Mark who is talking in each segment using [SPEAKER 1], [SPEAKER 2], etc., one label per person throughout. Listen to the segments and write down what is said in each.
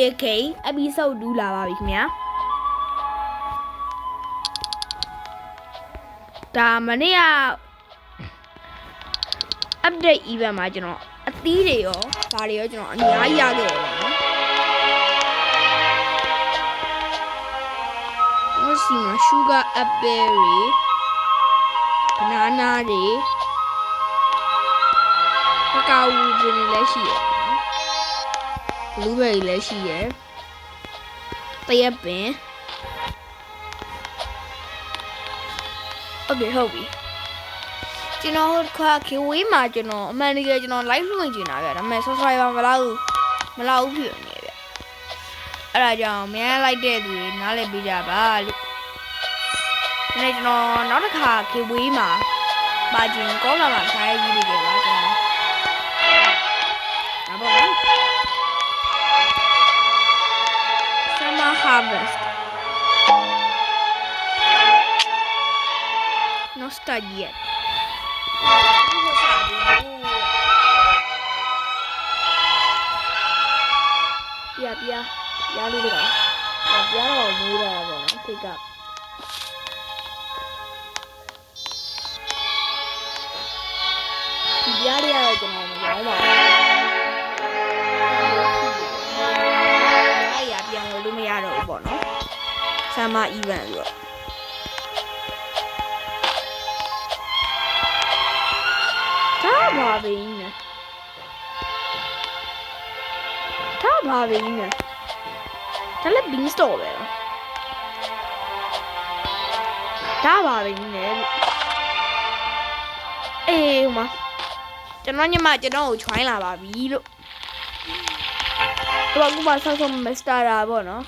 [SPEAKER 1] BAK episode 2လာပါပြီခင်ဗျာဒါမနေ့က update event မှာကျွန်တော်အသီးတွေရောဒါတွေရောကျွန်တော်အများကြီးရခဲ့တယ်ပေါ့နော်ဟိုစီမှာ sugar apple တွေ banana တွေကကာဝူပင်တွေ လည်းရှိရပေါ့နော် blueberry လည်းရှိရယ်တရက်ပင်ဟုတ်ပြီဟုတ်ပြီကျွန်တော်ခါခေဝေးမှာကျွန်တော်အမှန်တကယ်ကျွန်တော် live လွှင့်နေတာဗျဒါပေမဲ့ subscriber မလောက်ဘူးမလောက်ဘူးဖြစ်နေဗျအဲ့ဒါကြောင့်မြန်လိုက်တဲ့သူတွေနားလည်ပေးကြပါလို့ဒီနေ့ကျွန်တော်နောက်တစ်ခါခေဝေးမှာပါခြင်းကောလာမှာခိုင်းကြီးနေတယ်ပါ Harvest. No start yet. ပြပြပြလေးတော့ပြတော့မူးတာပေါ့နော် pick up ဒီပြားလေးကတော့ လို့လို့မရတော့ဘူးပေါ့နော် summer event ဆိုတော့ဒါပါဘင်းနဲ့ဒါပါဘင်းနဲ့ဒါလည်း bean store ပဲလားဒါပါဘင်းနဲ့အေးဟိုမှာကျွန်တော်ညမကျွန်တော်ကို join လာပါပြီလို့ တော့အခုမှဆောက်ဆောက်မစတာတာပေါ့နော်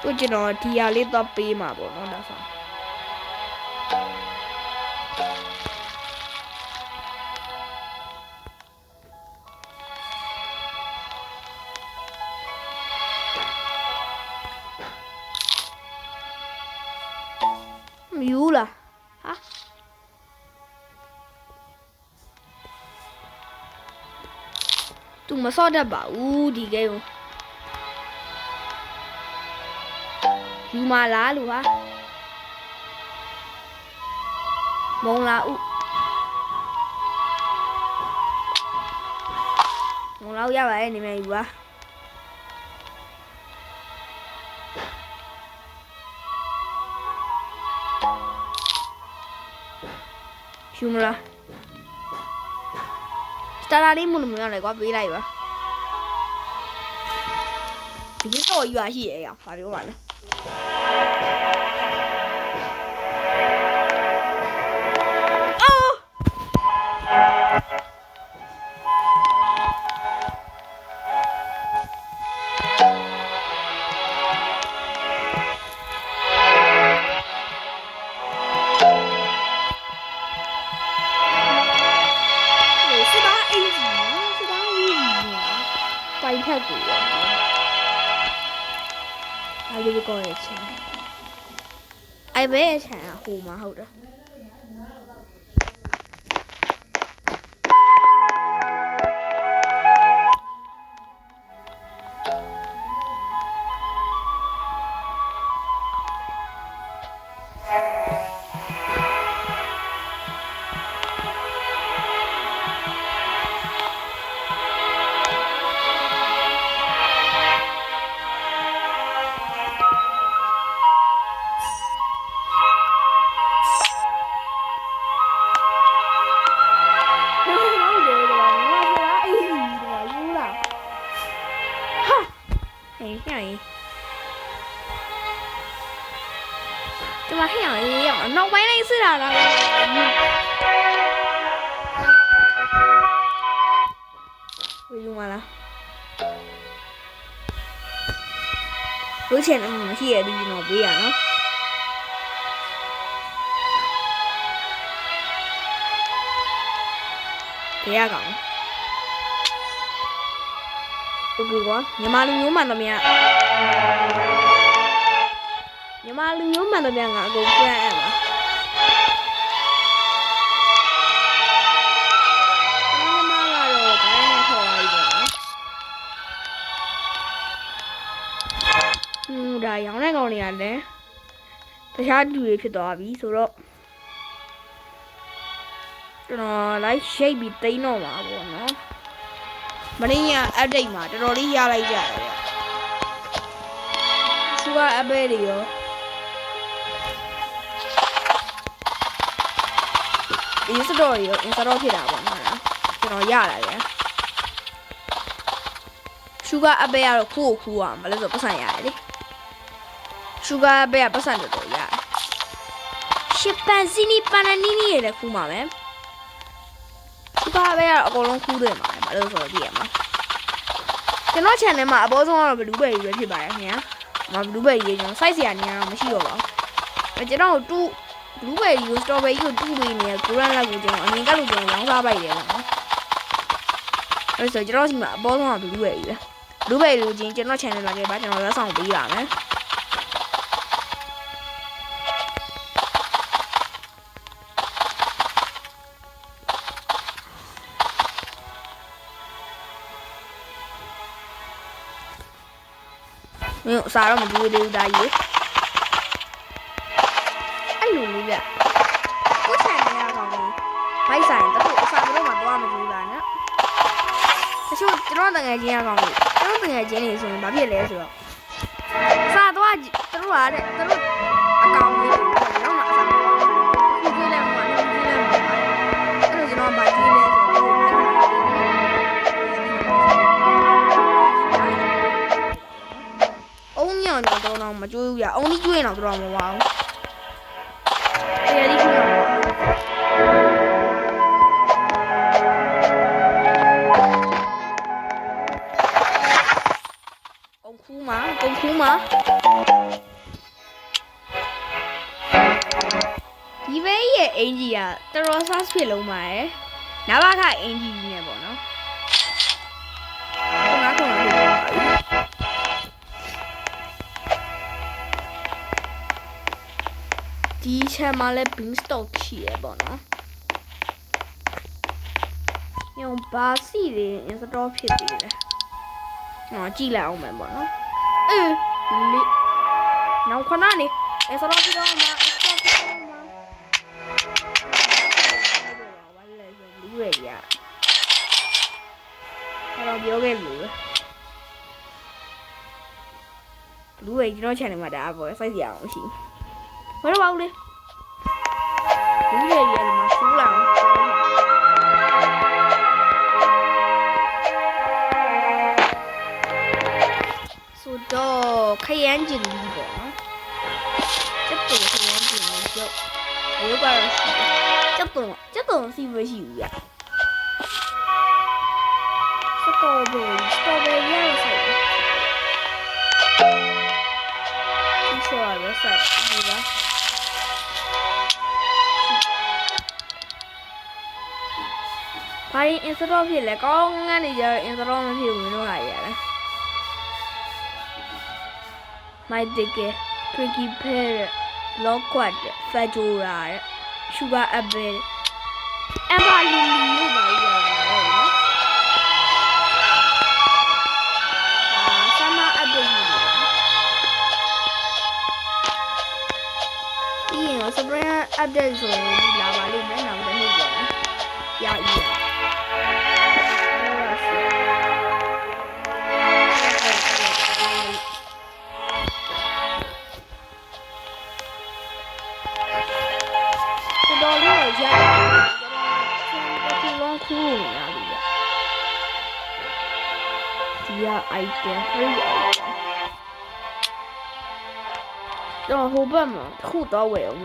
[SPEAKER 1] သူကျွန်တော်ဒီဟာလေးတော့ပေးမှာပေါ့နော်ဒါဆို မစော့တတ်ပါဘူးဒီကိန်းကိုယူမလားလူဟာမုံလာဥမုံလာဥရပါရဲ့နေမယ်ယူပါယူမလား စတာရာလေးမလို့မရလဲကွာပေးလိုက်ပါဒီတော့ယူရရှိရဲ့ရပါပြောပါလဲ တိုင်ထက်ကိုရောအားလေးကောရဲ့ချင်အိုင်ဘဲရဲ့ချင်อ่ะဟိုမှာဟုတ်တယ် ใหญ่จะมาให้หน่อยหยอน้องไว้ในเสื้อเราไปดูมาละรู้เช่นอันนี้ที่ดีหนอบุยอะเนาะ不要น。 ပူပူကွာမြန်မာလူမျိုးမှန်သမျှမြန်မာလူမျိုးမှန်သမျှငါအကုန်ပြန်အပ်ပါဒါရောင်းတဲ့ကောင်တွေကလည်းတခြားလူတွေဖြစ်သွားပြီဆိုတော့ကျွန်တော် live shape ပြီးတိန်းတော့မှာပေါ့နော် မင်းညာ update မှာတော်တော်လေးရလိုက်ကြတယ်ဗျစူပါ update တွေရောဒီစတော့ရော install ဖြစ်တာပေါ့နော်ကျွန်တော်ရလာတယ် sugar update ကတော့ခူးကိုခူးအောင်ဘာလို့လဲဆိုတော့ပတ်စံရတယ်လေ sugar update ကပတ်စံတော်တော်ရတယ်ရှစ်ပန်စီနီပန်နီနီရလည်းခူးမှာပဲ sugar update ကတော့အကုန်လုံးခူးသွင်းပါတယ်ဘာလို့လဲဆိုတော့ကြည့်ရမှာကျွန်တော် channel မှာအပေါ်ဆုံးကတော့ blueberry ပဲဖြစ်ပါတယ်ခင်ဗျာမ blueberry ရေကျွန်တော် size ရနေရတော့မရှိတော့ပါဘူးကျွန်တော်တူ blueberry ကို strawberry ကိုတူပေးနေကိုရန်လက်ကိုကျွန်တော်အမြင်ကလို့ကျွန်တော်ရောင်းစားပိုက်တယ်ပေါ့နော်အဲ့ဆိုကျွန်တော်ဒီမှာအပေါ်ဆုံးက blueberry ပဲ blueberry လို့ချင်းကျွန်တော် channel လာခဲ့ပါကျွန်တော်လက်ဆောင်ပေးပါမယ် မင်းအစားတော့မကြည့်သေးဘူးဒါကြီးအဲ့လိုလေးဗျကိုချန်နေရကောင်လေးဘိုက်ဆိုင်တခုအစားတော့မှတော့မကြည့်ပါနဲ့တချို့ကျွန်တော်တငယ်ချင်းရကောင်လေးကျွန်တော်တငယ်ချင်းနေဆိုရင်ဘာဖြစ်လဲဆိုတော့အစားတော့သူတို့ကတဲ့သူတို့အကောင်လေး ကြွေးဘူးရအုံကြီးကျွေးတော့တော့မဝအောင်အဲဒီခုတော့ကုန်းခူးမှာကုန်းခူးမှာဒီဘေးရဲ့အင်ဂျီကတော်တော်ဆားဖြစ်လုံးပါရဲ့နဘာကအင်ဂျီကြီးနဲ့ပေါ့ ဒီချက်မှာလည်း bean stock ရှိရပေါ့နော်ညောင်ဘာစီတွေ install ဖြစ်သေးတယ်။နော်ကြည့်လိုက်အောင်မယ်ပေါ့နော်။အေးလေနောက်ခဏနေ install ဖြစ်တော့မှာ install ဖြစ်တော့မှာဘာလဲဆိုလူရရ။အဲ့တော့ပြောခဲ့လို့လူရကျွန်တော် channel မှာဒါပေါ့စိုက်ကြအောင်ရှိ။ ဘာလို့ပါဦးလေ။လူရရဒီမှာဆူလာအောင်ဆိုတော့ခရမ်းကျင်ကြီးပေါ့နော်ကျက်တုံခရမ်းကျင်ကြီးကျုပ်ဘယ်ကတော့ရှိတယ်ကျက်တုံကျက်တုံစီမရှိဘူးရစတော်ဘယ်ရီစတော်ဘယ် ဘာရင် install ဖြစ်လဲကောင်းငန်းနေကြ install မဖြစ်ဘူးလို့ဟာရတယ် my ticket tricky pair loquat fajora sugar apple အမလီလီလို့ပါရရတယ်နော်အာဆမအပ်တယ်ဒီရင် spring update ဆိုရင်ဒီလာပါလိမ့်မယ်နောက်တစ်နေ့ပြန်ရရည် ဒီက item free item တော့ဟိုဘက်မှာတစ်ခုတော့ဝယ်အောင်ဟ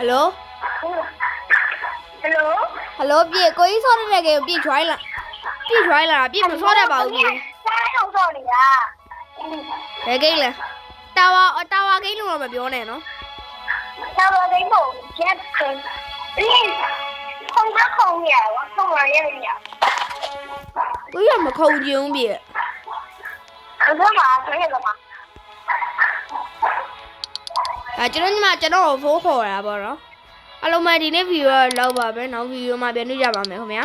[SPEAKER 1] ယ်လို
[SPEAKER 2] ဟယ်လို
[SPEAKER 1] ဟယ်လိုပြေကိုကြီးဆော့တဲ့ကေပြေ join လာပြေ join လာပြေမဆော့တတ်ပါဘူးပြေ
[SPEAKER 2] စားအောင်တော့နေတာ
[SPEAKER 1] ဘယ်ကိန်းလဲတာဝါတာဝါကိန်းလို့တော့မပြောနဲ့နော်
[SPEAKER 2] သာဝတိမို့ရက်ခွန်းဒီခုံကခုံရဝခုံရရရ
[SPEAKER 1] ကိုကြီးကမခုံကြုံပြေ
[SPEAKER 2] ခါမှာဆိုရကမှာ
[SPEAKER 1] ဒါအဲကျွန်တော်ညီမကျွန်တော်ကိုဖိုးခေါ်တာပေါ့နော်အားလုံးပဲဒီနေ့ဗီဒီယိုလောက်ပါပဲနောက်ဗီဒီယိုမှာပြန်တွေ့ကြပါမယ်ခင်ဗျာ